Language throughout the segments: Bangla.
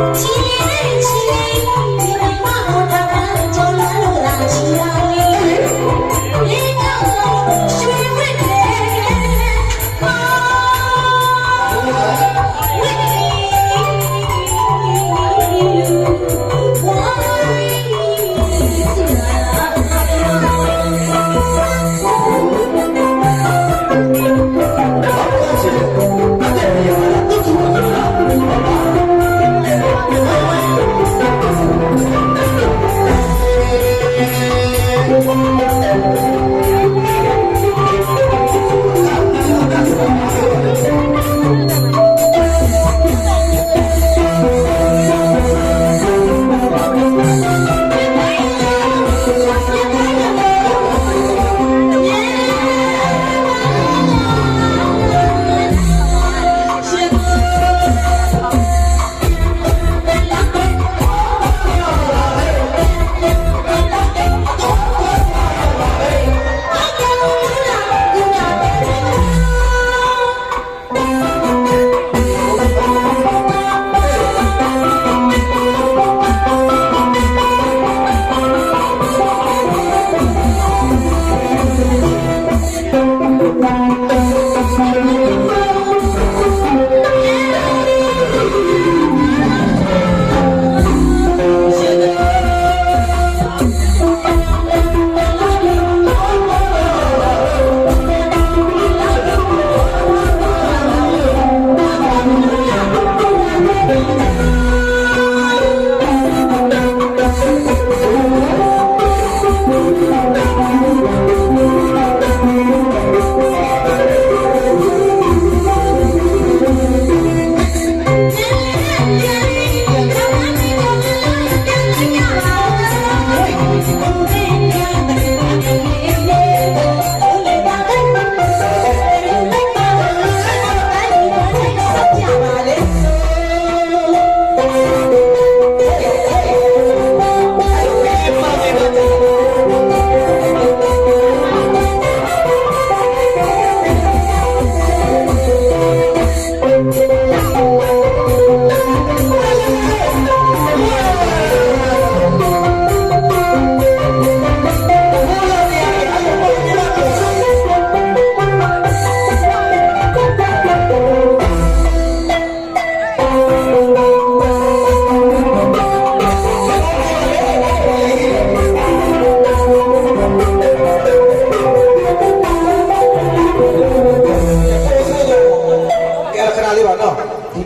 ကဲခ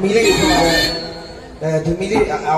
มีเรื่องเอ่อถึงมีเรื่องเอา